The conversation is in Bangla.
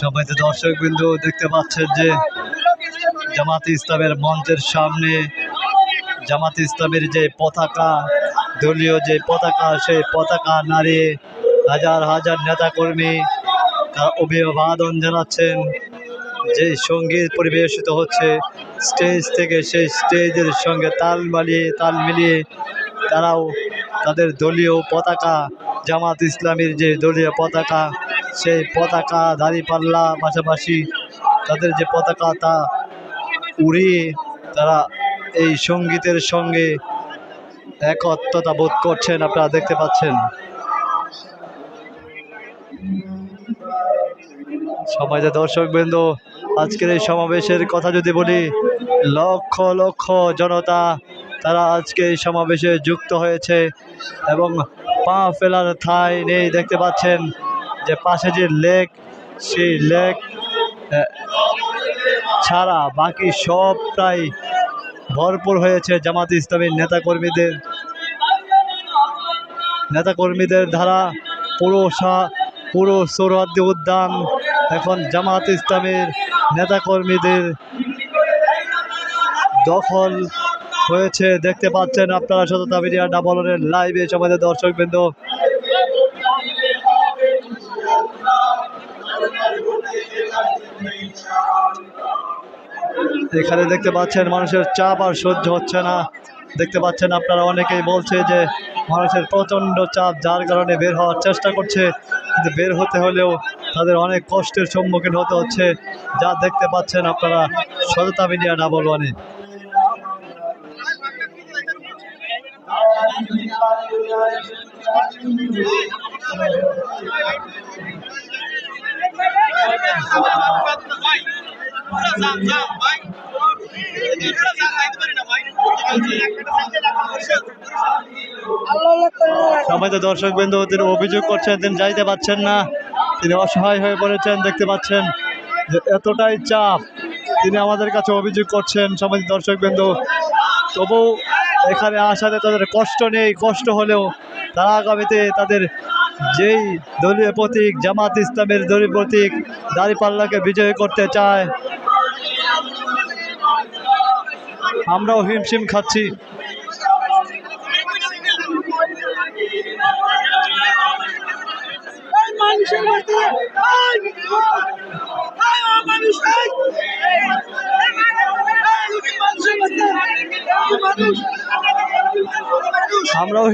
সবাই তো দর্শক বিন্দু দেখতে পাচ্ছেন যে জামাত ইসলামের মঞ্চের সামনে, জামাত ইসলামের যে পতাকা, দলীয় যে পতাকা, সেই পতাকা নাড়িয়ে হাজার হাজার নেতাকর্মী তারা অভিবাদন জানাচ্ছেন। যে সংগীত পরিবেশিত হচ্ছে, স্টেজ থেকে সেই স্টেজের সঙ্গে তাল মালিয়ে, তাল মিলিয়ে তারাও তাদের দলীয় পতাকা, জামাত ইসলামের যে দলীয় পতাকা সেই পতাকা দাঁড়িপাল্লা পাশাপাশি তাদের যে পতাকা তা উড়িয়ে তারা এই সঙ্গীতের সঙ্গে একত্রতা বোধ করছেন আপনারা দেখতে পাচ্ছেন। সমাজে দর্শক বৃন্দ আজকের এই সমাবেশের কথা যদি বলি, লক্ষ লক্ষ জনতা তারা আজকে এই সমাবেশে যুক্ত হয়েছে এবং পা ফেলার ঠাঁই নেই দেখতে পাচ্ছেন। যে পাশে যে লেক, সেই লেক ছাড়া বাকি সবটাই ভরপুর হয়েছে জামাত ইসলামীর নেতাকর্মীদের। নেতাকর্মীদের দ্বারা পুরো পুরো সৌরহাদ্দি উদ্যান, এখন জামাত ইসলামের নেতাকর্মীদের দখল হয়েছে। দেখতে পাচ্ছেন আপনারা সততা মিডিয়া ডাবলের লাইভে সমাজের দর্শকবৃন্দ। এখানে দেখতে পাচ্ছেন মানুষের চাপ আর সহ্য হচ্ছে না। দেখতে পাচ্ছেন আপনারা অনেকেই বলছে যে মানুষের প্রচণ্ড চাপ, যার কারণে বের হওয়ার চেষ্টা করছে। কিন্তু বের হতে হলেও তাদের অনেক কষ্টের সম্মুখীন হতে হচ্ছে। যা দেখতে পাচ্ছেন আপনারা সততা মিডিয়া ডাবল ওয়ানে। সবাই তো দর্শক বিন্দু তিনি অভিযোগ করছেন তিনি যাইতে পাচ্ছেন না। তিনি অসহায় হয়ে পড়েছেন, দেখতে পাচ্ছেন যে এতটাই চাপ। তিনি আমাদের কাছে অভিযোগ করছেন সমাজ দর্শক বিন্দু। তবু এখানে আসাতে তাদের কষ্ট নেই, কষ্ট হলেও তারা আগামীতে তাদের যেই দলীয় প্রতীক, জামাত ইসলামের দলীয় প্রতীক, দাঁড়িপাল্লাকে বিজয় করতে চায় আমরাও হিমশিম খাচ্ছি। আমরাও